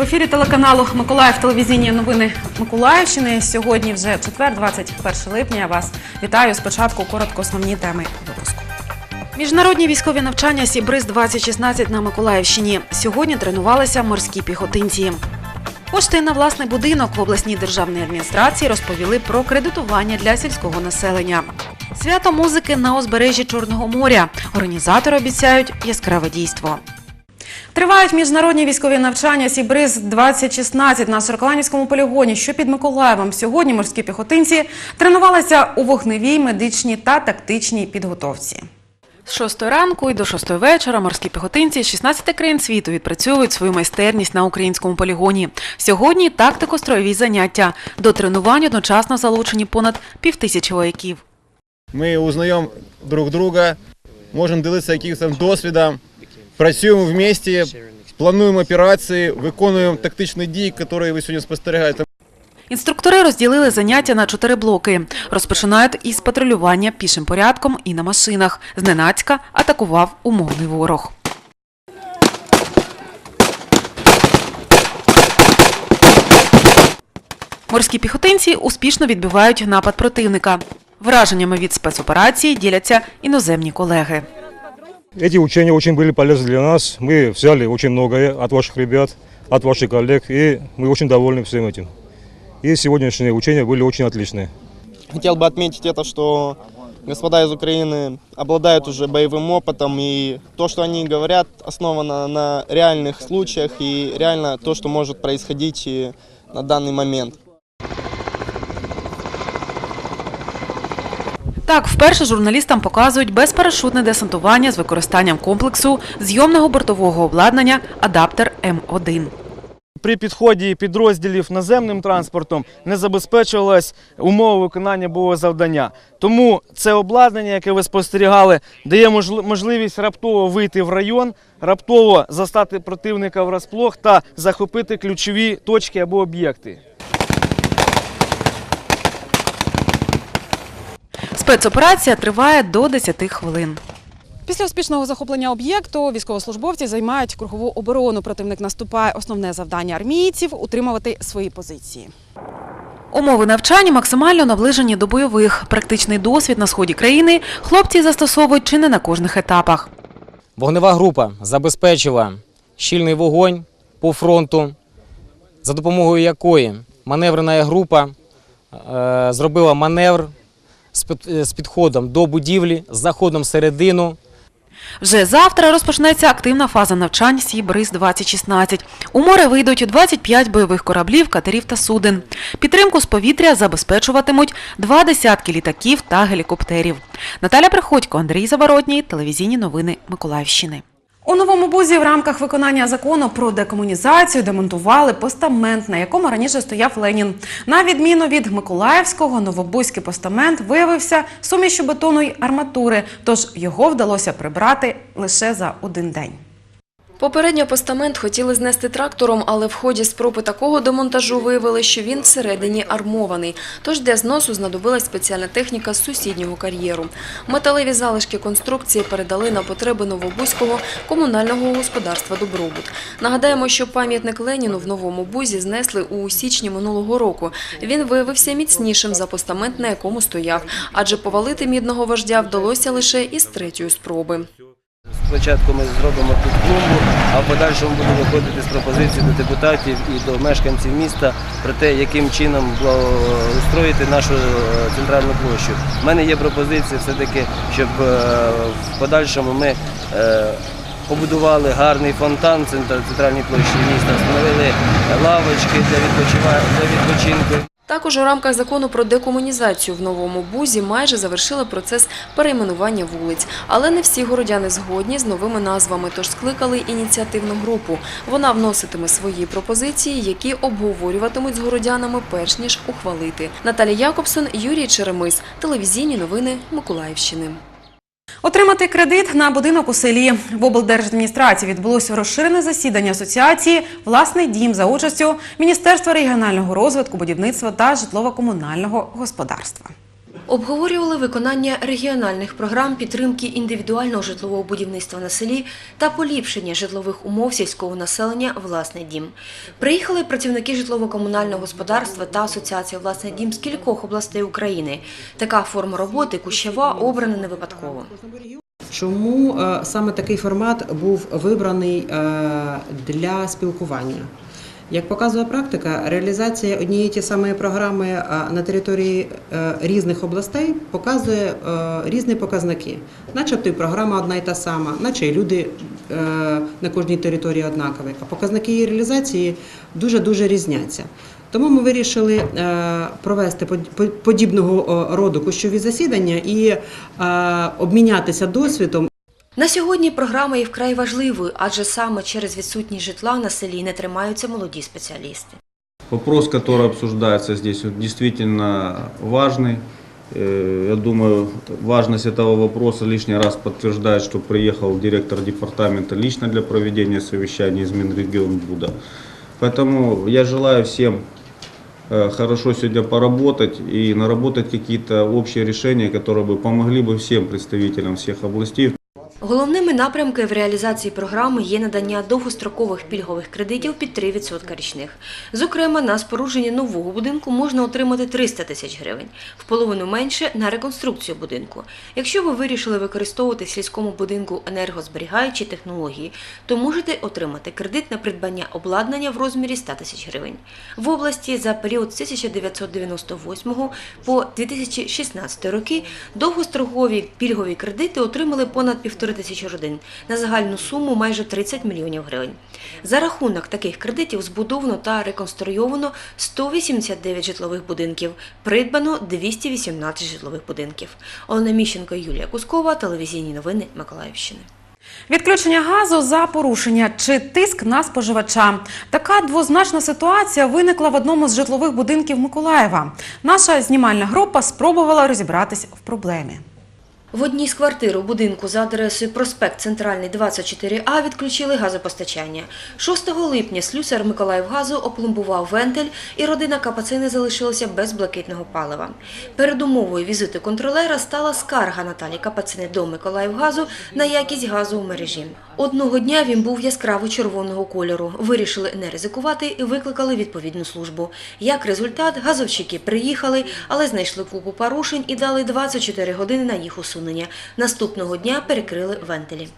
В ефірі телеканалу Миколаїв телевізійні новини Миколаївщини. Сьогодні вже четвер, 21 липня. Вас вітаю. Спочатку коротко основні теми випуску. Міжнародні військові навчання Сібриз 2016 на Миколаївщині. Сьогодні тренувалися морські піхотинці. Кошти на власний будинок в обласній державній адміністрації розповіли про кредитування для сільського населення. Свято музики на узбережжі Чорного моря. Організатори обіцяють яскраве дійство. Тривають міжнародні військові навчання Сібриз 2016 на Сорокаланівському полігоні, що під Миколаєвом. Сьогодні морські піхотинці тренувалися у вогневій, медичній та тактичній підготовці. З 6 ранку і до 6 вечора морські піхотинці з 16 країн світу відпрацьовують свою майстерність на українському полігоні. Сьогодні тактико-строєві заняття. До тренувань одночасно залучені понад півтисячі вояків. Ми узнаємо друг друга, можемо ділитися якимось досвідом, працюємо в місті, плануємо операції, виконуємо тактичні дії, які ви сьогодні спостерігаєте. Інструктори розділили заняття на чотири блоки. Розпочинають із патрулювання пішим порядком і на машинах. Зненацька атакував умовний ворог. Морські піхотинці успішно відбивають напад противника. Враженнями від спецоперації діляться іноземні колеги. Эти учения очень были полезны для нас. Мы взяли очень многое от ваших ребят, от ваших коллег, и мы очень довольны всем этим. И сегодняшние учения были очень отличные. Хотел бы отметить это, что господа из Украины обладают уже боевым опытом, и то, что они говорят, основано на реальных случаях и реально то, что может происходить на данный момент. Так, вперше журналістам показують безпарашутне десантування з використанням комплексу зйомного бортового обладнання Адаптер М1. При підході підрозділів наземним транспортом не забезпечувалась умова виконання бойового завдання. Тому це обладнання, яке ви спостерігали, дає можливість раптово вийти в район, раптово застати противника врасплох та захопити ключові точки або об'єкти. Спецоперація триває до 10 хвилин. Після успішного захоплення об'єкту військовослужбовці займають кругову оборону. Противник наступає. Основне завдання армійців утримувати свої позиції. Умови навчання максимально наближені до бойових. Практичний досвід на сході країни хлопці застосовують чи не на кожних етапах. Вогнева група забезпечила щільний вогонь по фронту, за допомогою якої маневрена група е, зробила маневр з е, підходом до будівлі, з заходом середину. Вже завтра розпочнеться активна фаза навчань Сібриз-2016. У море вийдуть 25 бойових кораблів, катерів та суден. Підтримку з повітря забезпечуватимуть два десятки літаків та гелікоптерів. Наталя Приходько, Андрій Заворотній, телевізійні новини Миколаївщини. У новому бузі в рамках виконання закону про декомунізацію демонтували постамент, на якому раніше стояв Ленін. На відміну від Миколаївського, новобузький постамент виявився сумішю бетону й арматури, тож його вдалося прибрати лише за один день. Попередньо постамент хотіли знести трактором, але в ході спроби такого демонтажу виявили, що він всередині армований. Тож для зносу знадобилась спеціальна техніка з сусіднього кар'єру. Металеві залишки конструкції передали на потреби Новобузького комунального господарства «Добробут». Нагадаємо, що пам'ятник Леніну в Новому Бузі знесли у січні минулого року. Він виявився міцнішим за постамент, на якому стояв, адже повалити мідного вождя вдалося лише із третьої спроби. Спочатку ми зробимо тут клумбу, а в подальшому будемо виходити з пропозицій до депутатів і до мешканців міста про те, яким чином устроїти нашу е, центральну площу. У мене є пропозиція все-таки, щоб е, в подальшому ми е, побудували гарний фонтан центральній площі міста, встановили лавочки для відпочинку. Також у рамках закону про декомунізацію в Новому Бузі майже завершили процес перейменування вулиць. Але не всі городяни згодні з новими назвами, тож скликали ініціативну групу. Вона вноситиме свої пропозиції, які обговорюватимуть з городянами перш ніж ухвалити. Наталія Якобсон, Юрій Черемис. Телевізійні новини Миколаївщини. Отримати кредит на будинок у селі в облдержадміністрації відбулося розширене засідання асоціації Власний дім за участю Міністерства регіонального розвитку, будівництва та житлово-комунального господарства. Обговорювали виконання регіональних програм підтримки індивідуального житлового будівництва на селі та поліпшення житлових умов сільського населення «Власний дім». Приїхали працівники житлово-комунального господарства та асоціація «Власний дім» з кількох областей України. Така форма роботи Кущава обрана не випадково. Чому е, саме такий формат був вибраний е, для спілкування? Як показує практика, реалізація однієї ті самої програми на території е, різних областей показує е, різні показники. Начебто і програма одна й та сама, наче і люди е, на кожній території однакові. А показники її реалізації дуже-дуже різняться. Тому ми вирішили провести подібного роду кущові засідання і обмінятися досвідом На сьогодні програма є вкрай важливою, адже саме через відсутність житла на селі не тримаються молоді спеціалісти. Вопрос, который обсуждается здесь, он действительно важный. Э, Я думаю, важность этого вопроса лишний раз подтверждает, что приехал директор департамента лично для проведения совещания из Минрегионбуда. Поэтому я желаю всем э, хорошо сегодня поработать и наработать какие-то общие решения, которые бы помогли бы всем представителям всех областей, Головними напрямками в реалізації програми є надання довгострокових пільгових кредитів під 3% річних. Зокрема, на спорудження нового будинку можна отримати 300 тисяч гривень, в половину менше на реконструкцію будинку. Якщо ви вирішили використовувати сільському будинку енергозберігаючі технології, то можете отримати кредит на придбання обладнання в розмірі 100 тисяч гривень. В області за період з 1998 по 2016 роки довгострокові пільгові кредити отримали понад півтори тисячі родин на загальну суму майже 30 мільйонів гривень. За рахунок таких кредитів збудовано та реконструйовано 189 житлових будинків, придбано 218 житлових будинків. Олена Міщенко, Юлія Кускова, телевізійні новини Миколаївщини. Відключення газу за порушення чи тиск на споживача. Така двозначна ситуація виникла в одному з житлових будинків Миколаєва. Наша знімальна група спробувала розібратись в проблемі. В одній з квартир у будинку за адресою проспект Центральний 24А відключили газопостачання. 6 липня слюсар Миколаївгазу опломбував вентиль, і родина Капацини залишилася без блакитного палива. Передумовою візиту контролера стала скарга Наталі Капацини до Миколаївгазу на якість газу у мережі. Одного дня він був яскраво червоного кольору. Вирішили не ризикувати і викликали відповідну службу. Як результат, газовщики приїхали, але знайшли купу порушень і дали 24 години на їх усунення. Наступного дня перекрили вентилі.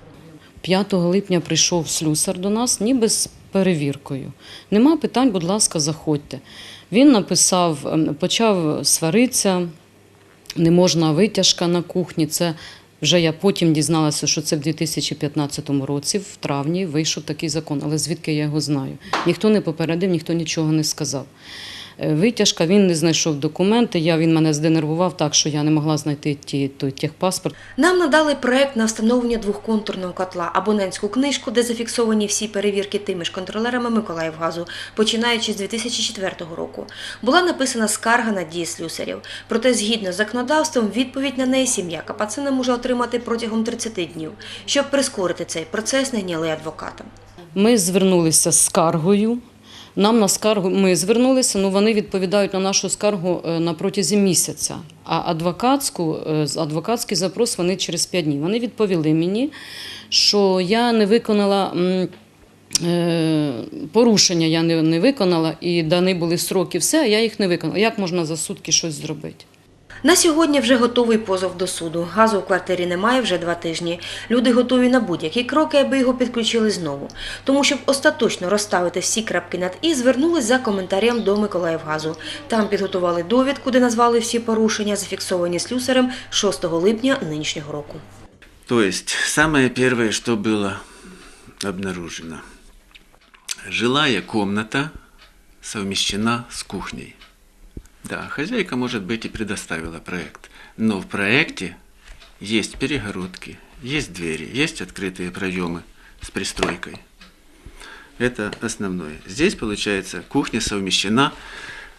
5 липня прийшов слюсар до нас, ніби з перевіркою. Нема питань, будь ласка, заходьте. Він написав, ем, почав сваритися, не можна витяжка на кухні. Це вже я потім дізналася, що це в 2015 році, в травні, вийшов такий закон. Але звідки я його знаю? Ніхто не попередив, ніхто нічого не сказав. Е, Витяжка, він не знайшов документи. Я, він мене зденервував так, що я не могла знайти ті, той техпаспорт. Нам надали проект на встановлення двохконтурного котла, абонентську книжку, де зафіксовані всі перевірки тими ж контролерами Миколаївгазу, починаючи з 2004 року. Була написана скарга на дії слюсарів. Проте, згідно з законодавством, відповідь на неї сім'я Капацина може отримати протягом 30 днів. Щоб прискорити цей процес, найняли адвоката. Ми звернулися з скаргою. Нам на скаргу ми звернулися, ну вони відповідають на нашу скаргу е, на протязі місяця. А адвокатську, е, адвокатський запрос вони через 5 днів. Вони відповіли мені, що я не виконала. е, Порушення я не виконала, і дані були сроки, все, а я їх не виконала. Як можна за сутки щось зробити? На сьогодні вже готовий позов до суду. Газу в квартирі немає вже два тижні. Люди готові на будь-які кроки, аби його підключили знову. Тому, щоб остаточно розставити всі крапки над і, звернулись за коментарем до Миколаївгазу. Там підготували довідку, де назвали всі порушення, зафіксовані слюсарем 6 липня нинішнього року. То есть самое первое, что было обнаружено. Жилая комната совмещена с кухней. Да, хозяйка, может быть, и предоставила проект. Но в проекте есть перегородки, есть двери, есть открытые проемы с пристройкой. Это основное. Здесь, получается, кухня совмещена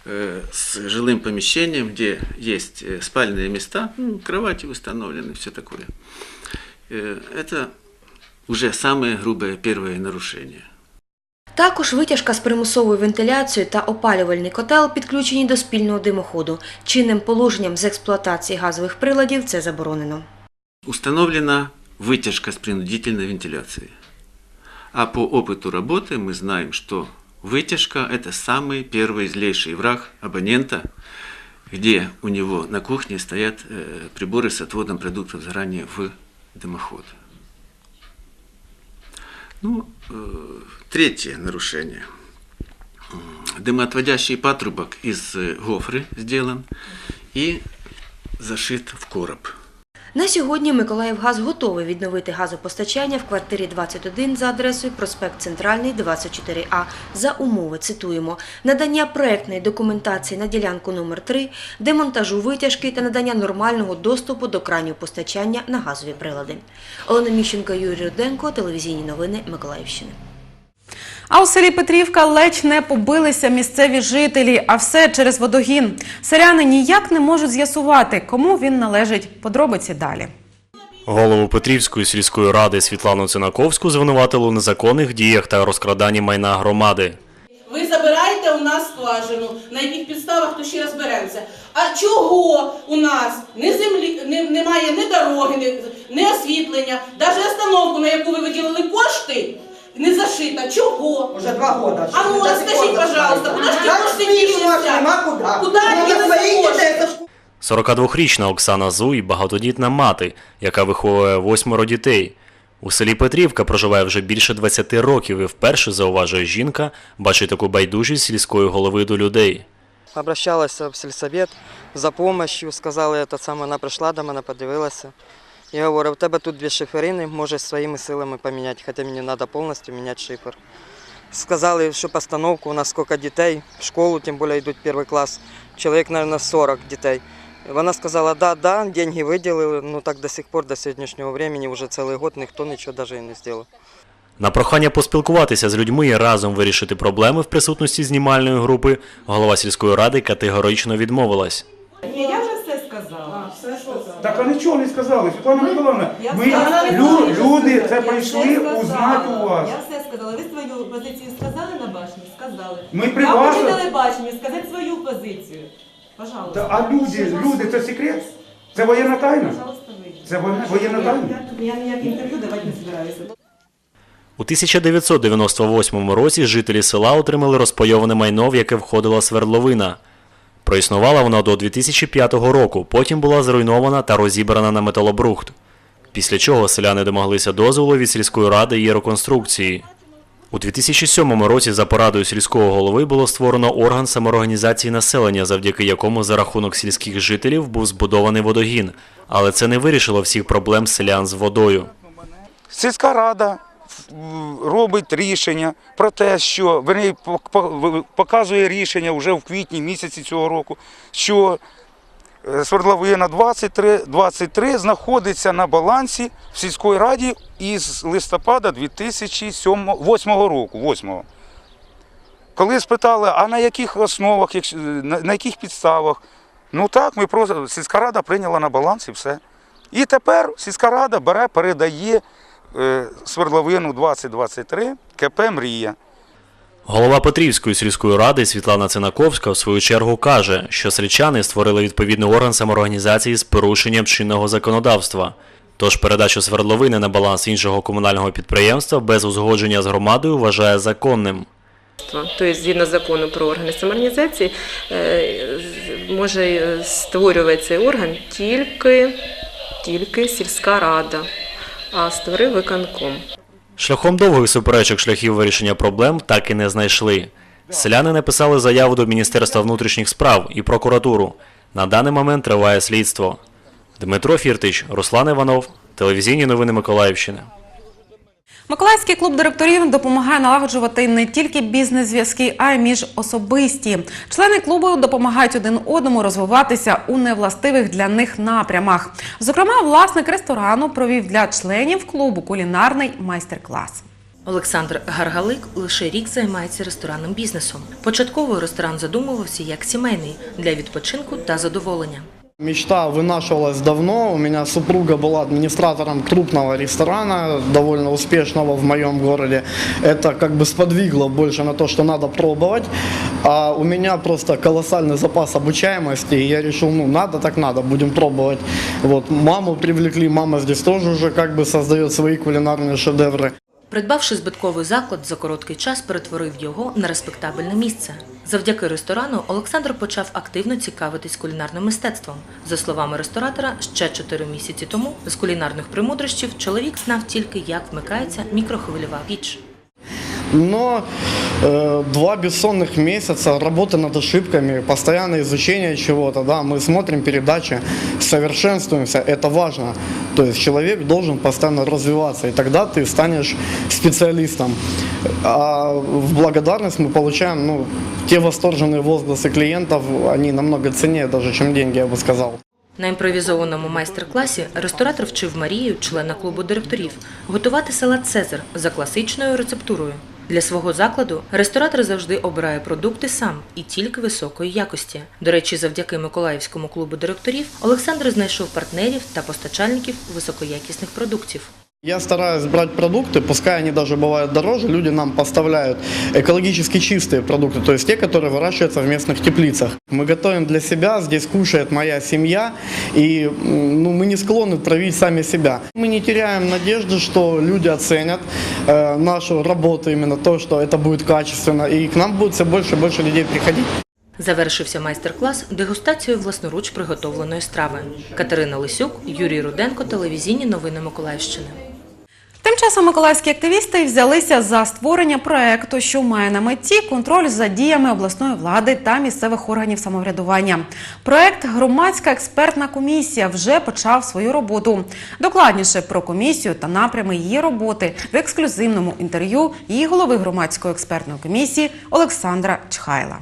э, с жилым помещением, где есть э, спальные места, ну, кровати установлены, все такое. Э, Это уже самое грубое первое нарушение. Також витяжка з примусовою вентиляцією та опалювальний котел підключені до спільного димоходу. Чинним положенням з експлуатації газових приладів це заборонено. Установлена вытяжка с принудительной вентиляцией. А по опыту работы мы знаем, что вытяжка – это самый первый злейший враг абонента, где у него на кухне стоят э, приборы с отводом продуктов сгорания в дымоход. Ну, э, третье нарушение. М, Дымоотводящий патрубок из э, гофры сделан и зашит в короб. На сьогодні Миколаївгаз готовий відновити газопостачання в квартирі 21 за адресою проспект Центральний, 24А за умови, цитуємо, надання проектної документації на ділянку номер 3 демонтажу витяжки та надання нормального доступу до кранів постачання на газові прилади. Олена Міщенко, Юрій Руденко, телевізійні новини Миколаївщини. А у селі Петрівка ледь не побилися місцеві жителі, а все через водогін. Селяни ніяк не можуть з'ясувати, кому він належить. Подробиці далі. Голову Петрівської сільської ради Світлану Цинаковську звинуватили у незаконних діях та розкраданні майна громади. Ви забираєте у нас скважину, на яких підставах, то ще розберемося. А чого у нас ні землі, ні, немає ні дороги, ні, ні освітлення, навіть остановку, на яку ви виділили кошти, не зашита. Чого? Уже два года. А ну, До скажіть, пожалуйста, куди ж ті кошти ділися? Куди ділися кошти? детей, это ж 42-річна Оксана Зуй – багатодітна мати, яка виховує восьмеро дітей. У селі Петрівка проживає вже більше 20 років і вперше, зауважує жінка, бачить таку байдужість сільської голови до людей. Обращалася в сільсовет за допомогою, сказали, этот саме, вона прийшла до мене, подивилася. І говорю, у тебе тут дві шиферини, можеш своїми силами поміняти, хоча мені треба повністю міняти шифер. Сказали, що постановку, у нас скільки дітей, в школу, тим більше йдуть перший клас, чоловік, мабуть, 40 дітей. Вона сказала, да, да, деньги виділили, ну так до сих пор, до сьогоднішнього времени, вже цілий год ніхто нічого навіть і не зробив. На прохання поспілкуватися з людьми і разом вирішити проблеми в присутності знімальної групи голова сільської ради категорично відмовилась. Ні, я вже все сказала. все сказала. Так а нічого не сказали, Світлана Миколаївна. Я Ми сказала, лю- я люди це прийшли узнати у вас. Я все сказала. Ви свою позицію сказали на башні? Сказали. Ми при Я вас- хочу телебачення сказати свою позицію. Пожалуйста. А люди, люди, це секрет? Це воєнна тайна? Пожалуйста, вийдіть. Це воєнна воєнна тайна? Я, я ніяк інтерв'ю давати не збираюся. У 1998 році жителі села отримали розпайоване майно, в яке входила свердловина. Проіснувала вона до 2005 року, потім була зруйнована та розібрана на металобрухт. Після чого селяни домоглися дозволу від сільської ради її реконструкції. У 2007 році за порадою сільського голови було створено орган самоорганізації населення, завдяки якому за рахунок сільських жителів був збудований водогін. Але це не вирішило всіх проблем селян з водою. Сільська рада робить рішення про те, що верні, пок- пок- показує рішення вже в квітні місяці цього року, що е, свердловина 23, 23 знаходиться на балансі в сільській раді із листопада 2008 року. 8. Коли спитали, а на яких основах, на, на яких підставах, ну так, ми просто сільська рада прийняла на баланс і все. І тепер сільська рада бере, передає е, свердловину 2023 КП Мрія. Голова Петрівської сільської ради Світлана Цинаковська в свою чергу каже, що сельчани створили відповідний орган самоорганізації з порушенням чинного законодавства. Тож передачу свердловини на баланс іншого комунального підприємства без узгодження з громадою вважає законним. Тобто, згідно закону про органи самоорганізації, е, може е, створювати цей орган тільки, тільки сільська рада, а створив виконком. Шляхом довгих суперечок шляхів вирішення проблем так і не знайшли. Селяни написали заяву до Міністерства внутрішніх справ і прокуратуру. На даний момент триває слідство. Дмитро Фіртич, Руслан Іванов, телевізійні новини Миколаївщини. Миколаївський клуб директорів допомагає налагоджувати не тільки бізнес-зв'язки, а й міжособисті. Члени клубу допомагають один одному розвиватися у невластивих для них напрямах. Зокрема, власник ресторану провів для членів клубу кулінарний майстер-клас. Олександр Гаргалик лише рік займається ресторанним бізнесом. Початково ресторан задумувався як сімейний для відпочинку та задоволення. Мечта вынашивалась давно. У меня супруга была администратором крупного ресторана, довольно успешного в моем городе. Это как бы сподвигло больше на то, что надо пробовать. А у меня просто колоссальный запас обучаемости. И я решил, ну надо так надо, будем пробовать. Вот маму привлекли, мама здесь тоже уже как бы создает свои кулинарные шедевры. Придбавши збитковий заклад, за короткий час перетворив його на респектабельне місце. Завдяки ресторану Олександр почав активно цікавитись кулінарним мистецтвом. За словами ресторатора, ще чотири місяці тому з кулінарних примудрощів чоловік знав тільки, як вмикається мікрохвильова піч Но э, два бессонных месяца работы над ошибками, постоянное изучение чего-то, да, мы смотрим передачи, совершенствуемся, это важно. То есть человек должен постоянно развиваться, и тогда ты станешь специалистом. А в благодарность мы получаем, ну, те восторженные возгласы клиентов, они намного ценнее даже, чем деньги, я бы сказал. На імпровізованому майстер-класі ресторатор вчив Марію, члена клубу директорів, готувати салат Цезар за класичною рецептурою. Для свого закладу ресторатор завжди обирає продукти сам і тільки високої якості. До речі, завдяки Миколаївському клубу директорів Олександр знайшов партнерів та постачальників високоякісних продуктів. Я стараюсь брать продукты, пускай они даже бывают дороже, люди нам поставляют экологически чистые продукты, то есть те, которые выращиваются в местных теплицах. Мы готовим для себя, здесь кушает моя семья, и м, ну, мы не склонны травить сами себя. Мы не теряем надежды, что люди оценят э, нашу работу, именно то, что это будет качественно, и к нам будет все больше и больше людей приходить. Завершився майстер-клас дегустацією власноруч приготовленої страви. Катерина Лисюк, Юрій Руденко, телевізійні новини Миколаївщини. Тим часом миколаївські активісти взялися за створення проекту, що має на меті контроль за діями обласної влади та місцевих органів самоврядування. Проект Громадська експертна комісія вже почав свою роботу. Докладніше про комісію та напрями її роботи в ексклюзивному інтерв'ю її голови громадської експертної комісії Олександра Чхайла.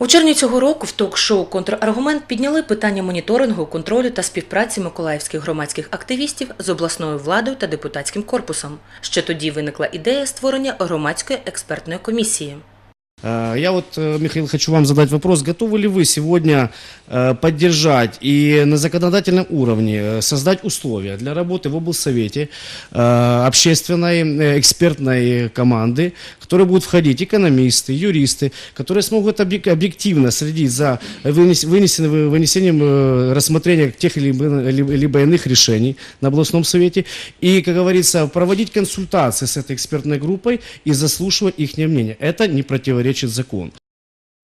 У червні цього року в ток-шоу Контраргумент підняли питання моніторингу, контролю та співпраці миколаївських громадських активістів з обласною владою та депутатським корпусом. Ще тоді виникла ідея створення громадської експертної комісії. Э, Я вот, э, Михаил, хочу вам задать вопрос. Готовы ли вы сегодня э, поддержать и на законодательном уровне создать условия для работы в облсовете общественной экспертной команды, в которой будут входить экономисты, юристы, которые смогут объек- объективно следить за вынес- вынесен- вынесением рассмотрения тех либо либо иных решений на областном совете и, как говорится, проводить консультации с этой экспертной группой и заслушивать их мнение. Это не противоречит закону.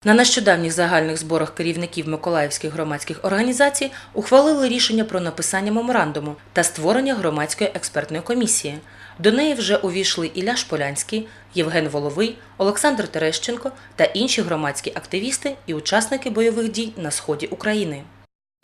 На нещодавніх загальних зборах керівників миколаївських громадських організацій ухвалили рішення про написання меморандуму та створення громадської експертної комісії. До неї вже увійшли Ілля Шполянський, Євген Воловий, Олександр Терещенко та інші громадські активісти і учасники бойових дій на сході України.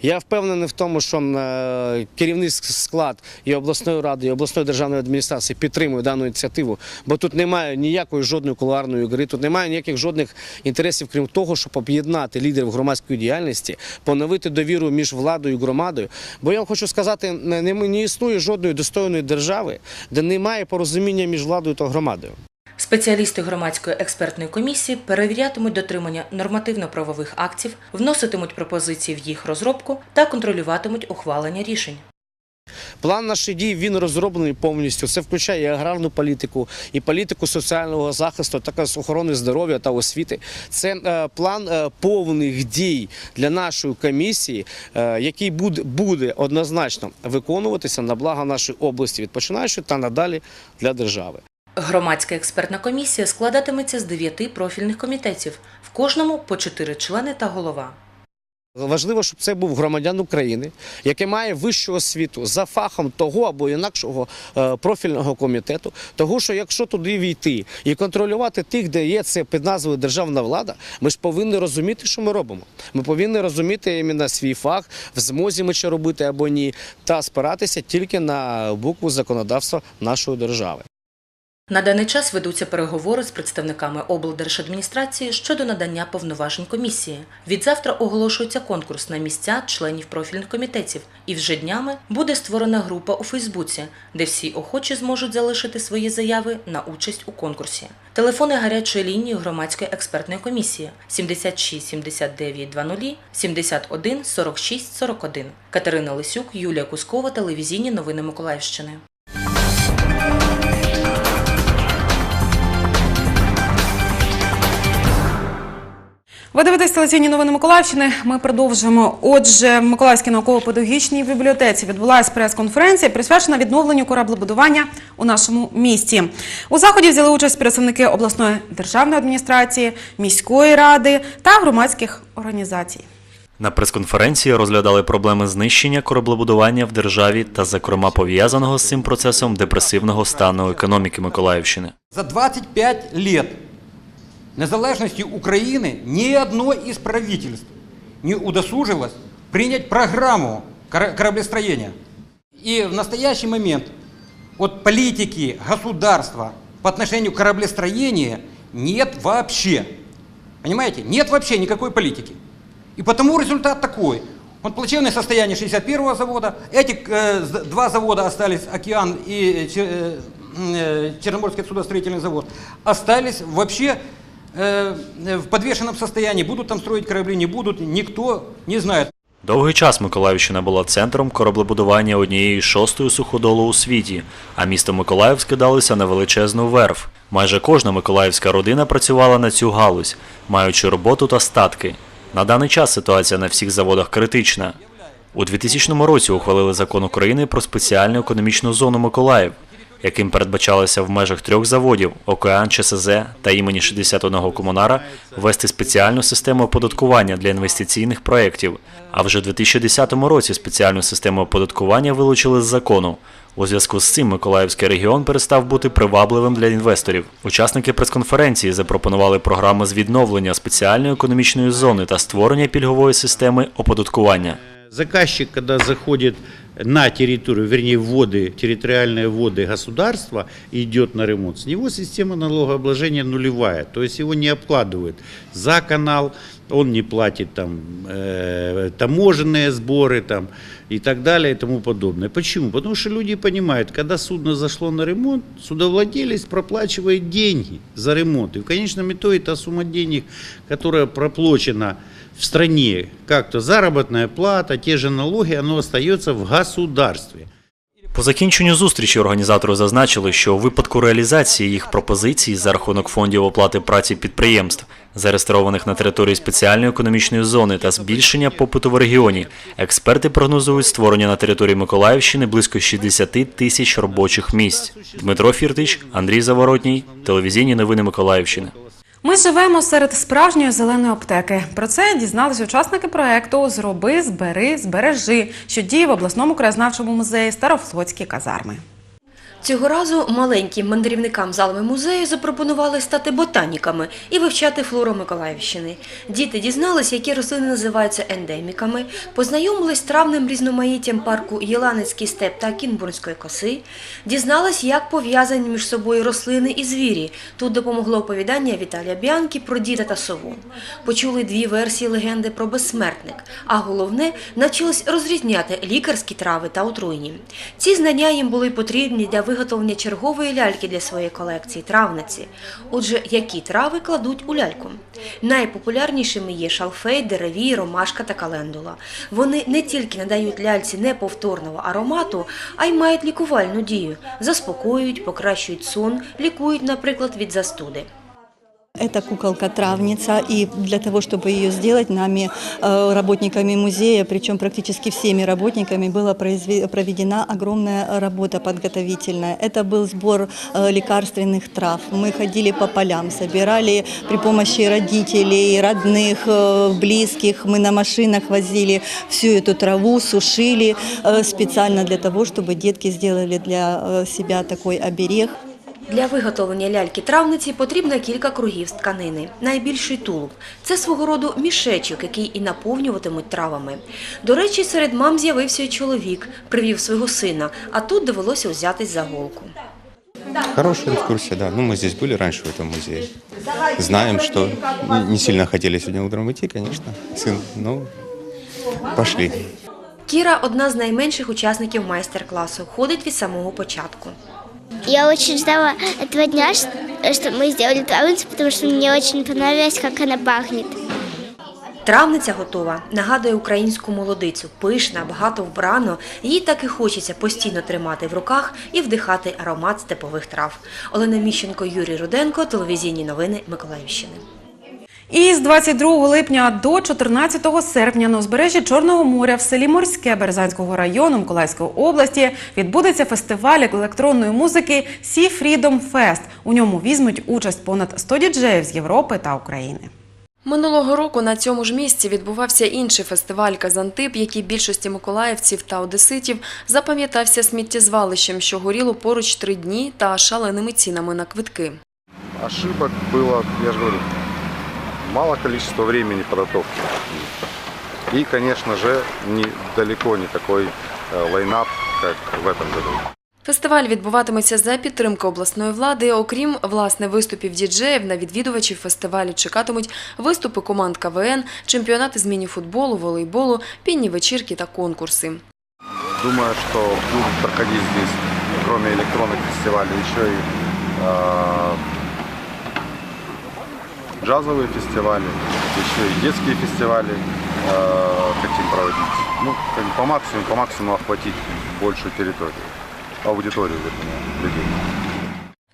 Я впевнений в тому, що е, керівницький склад і обласної ради, і обласної державної адміністрації підтримує дану ініціативу, бо тут немає ніякої жодної кулуарної гри, тут немає ніяких жодних інтересів, крім того, щоб об'єднати лідерів громадської діяльності, поновити довіру між владою і громадою. Бо я вам хочу сказати, не існує жодної достойної держави, де немає порозуміння між владою та громадою. Спеціалісти громадської експертної комісії перевірятимуть дотримання нормативно-правових актів, вноситимуть пропозиції в їх розробку та контролюватимуть ухвалення рішень. План наших дій він розроблений повністю. Це включає і аграрну політику, і політику соціального захисту, також охорони здоров'я та освіти. Це е, план е, повних дій для нашої комісії, е, який буде, буде однозначно виконуватися на благо нашої області, відпочинаючи та надалі для держави. Громадська експертна комісія складатиметься з дев'яти профільних комітетів, в кожному по чотири члени та голова. Важливо, щоб це був громадян України, який має вищу освіту за фахом того або інакшого е, профільного комітету. Того, що якщо туди війти і контролювати тих, де є це під назвою державна влада, ми ж повинні розуміти, що ми робимо. Ми повинні розуміти іменно свій фах, в змозі ми чи робити або ні, та спиратися тільки на букву законодавства нашої держави. На даний час ведуться переговори з представниками облдержадміністрації щодо надання повноважень комісії. Від завтра оголошується конкурс на місця членів профільних комітетів, і вже днями буде створена група у Фейсбуці, де всі охочі зможуть залишити свої заяви на участь у конкурсі. Телефони гарячої лінії громадської експертної комісії 76 79 00 71 46 41. Катерина Лисюк, Юлія Кускова, телевізійні новини Миколаївщини. Ви дивитесь телевізійні новини Миколаївщини. Ми продовжуємо. Отже, в Миколаївській науково-педагогічній бібліотеці відбулася прес-конференція, присвячена відновленню кораблебудування у нашому місті. У заході взяли участь представники обласної державної адміністрації, міської ради та громадських організацій. На прес-конференції розглядали проблеми знищення кораблебудування в державі та, зокрема, пов'язаного з цим процесом депресивного стану економіки Миколаївщини. За 25 лет незалежности Украины ни одно из правительств не удосужилось принять программу кора- кораблестроения. И в настоящий момент от политики государства по отношению к кораблестроению нет вообще. Понимаете? Нет вообще никакой политики. И потому результат такой. Вот плачевное состояние 61-го завода. Эти э, два завода остались, Океан и Че- э, э, Черноморский судостроительный завод, остались вообще э, в подвешенном состоянии. Будут там строить корабли, не будут, никто не знает. Довгий час Миколаївщина була центром кораблебудування однієї шостої суходолу у світі, а місто Миколаїв скидалося на величезну верф. Майже кожна миколаївська родина працювала на цю галузь, маючи роботу та статки. На даний час ситуація на всіх заводах критична. У 2000 році ухвалили закон України про спеціальну економічну зону Миколаїв, яким передбачалося в межах трьох заводів Океан, ЧСЗ та імені 61 комунара ввести спеціальну систему оподаткування для інвестиційних проєктів. А вже у 2010 році спеціальну систему оподаткування вилучили з закону. У зв'язку з цим Миколаївський регіон перестав бути привабливим для інвесторів. Учасники прес-конференції запропонували програми з відновлення спеціальної економічної зони та створення пільгової системи оподаткування. Заказчик, когда заходит на территорию, вернее, воды, территориальные воды государства идет на ремонт, с него система налогообложения нулевая, то есть его не обкладывают за канал, он не платит там э, таможенные сборы там и так далее и тому подобное. Почему? Потому что люди понимают, когда судно зашло на ремонт, судовладелец проплачивает деньги за ремонт. И в конечном итоге та сумма денег, которая проплачена в стране, как-то заработная плата, те же налоги, оно остается в государстве. По закінченню зустрічі організатори зазначили, що у випадку реалізації їх пропозицій за рахунок фондів оплати праці підприємств, зареєстрованих на території спеціальної економічної зони та збільшення попиту в регіоні, експерти прогнозують створення на території Миколаївщини близько 60 тисяч робочих місць. Дмитро Фіртич, Андрій Заворотній, телевізійні новини Миколаївщини. Ми живемо серед справжньої зеленої аптеки. Про це дізналися учасники проекту Зроби, збери, збережи, що діє в обласному краєзнавчому музеї Старофлотські казарми. Цього разу маленьким мандрівникам залами музею запропонували стати ботаніками і вивчати флору Миколаївщини. Діти дізналися, які рослини називаються ендеміками, познайомились з травним різноманіттям парку Єланицький степ та Кінбурнської коси, дізнались, як пов'язані між собою рослини і звірі. Тут допомогло оповідання Віталія Біанкі про діда та сову. Почули дві версії легенди про безсмертник, а головне навчились розрізняти лікарські трави та отруйні. Ці знання їм були потрібні для виготовлення чергової ляльки для своєї колекції травниці. Отже, які трави кладуть у ляльку? Найпопулярнішими є шалфей, деревій, ромашка та календула. Вони не тільки надають ляльці неповторного аромату, а й мають лікувальну дію, заспокоюють, покращують сон, лікують, наприклад, від застуди. Это куколка-травница, и для того, чтобы ее сделать нами, э, работниками музея, причем практически всеми работниками, была проведена огромная работа подготовительная. Это был сбор э, лекарственных трав. Мы ходили по полям, собирали при помощи родителей, родных, э, близких. Мы на машинах возили всю эту траву, сушили специально для того, чтобы детки сделали для себя такой оберег. Для виготовлення ляльки-травниці потрібно кілька кругів з тканини. Найбільший тулуб – це свого роду мішечок, який і наповнюватимуть травами. До речі, серед мам з'явився й чоловік, привів свого сина, а тут довелося взятись за голку. Хорошая экскурсия, да. Ну, мы здесь были раньше в этом музее. Знаем, что не- не сильно хотели сегодня утром идти, конечно, сын. Ну, пошли. Кіра одна з найменших учасників майстер-класу. Ходить від самого початку. Я очень ждала этого дня, что мы сделали травницу, потому что мне очень понравилось, как она пахнет. Травниця готова. Нагадує українську молодицю. Пишна, багато вбрано. Їй так і хочеться постійно тримати в руках і вдихати аромат степових трав. Олена Міщенко, Юрій Руденко, телевізійні новини Миколаївщини. І з 22 липня до 14 серпня на узбережжі Чорного моря в селі Морське Березанського району Миколаївської області відбудеться фестиваль електронної музики Sea Freedom Fest. У ньому візьмуть участь понад 100 діджеїв з Європи та України. Минулого року на цьому ж місці відбувався інший фестиваль Казантип, який більшості миколаївців та одеситів запам'ятався сміттєзвалищем, що горіло поруч три дні та шаленими цінами на квитки. Ошибок было, я же говорю, мало количества времени подготовки. И, конечно же, не, далеко не такой э, лайнап, как в этом году. Фестиваль відбуватиметься за підтримки обласної влади. Окрім власне виступів діджеїв, на відвідувачів фестивалю чекатимуть виступи команд КВН, чемпіонати з міні-футболу, волейболу, пінні вечірки та конкурси. Думаю, что будут проходить здесь, кроме электронных фестивалей, еще и э, джазовые фестивали, еще и детские фестивали э, хотим проводить. Ну, как бы по максимуму, по максимуму охватить большую территорию, аудиторию, вернее, людей.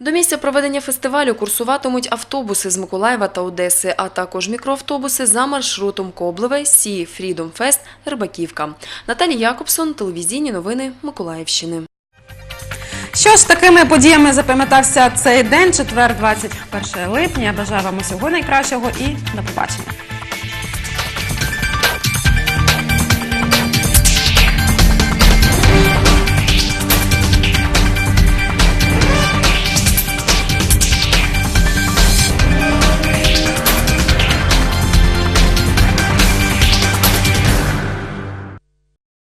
До місця проведення фестивалю курсуватимуть автобуси з Миколаєва та Одеси, а також мікроавтобуси за маршрутом Коблеве, Сі, Фрідом Фест, Рибаківка. Наталія Якобсон, телевізійні новини Миколаївщини. Що ж, такими подіями запам'ятався цей день, четвер, 21 липня. Я бажаю вам усього найкращого і до побачення.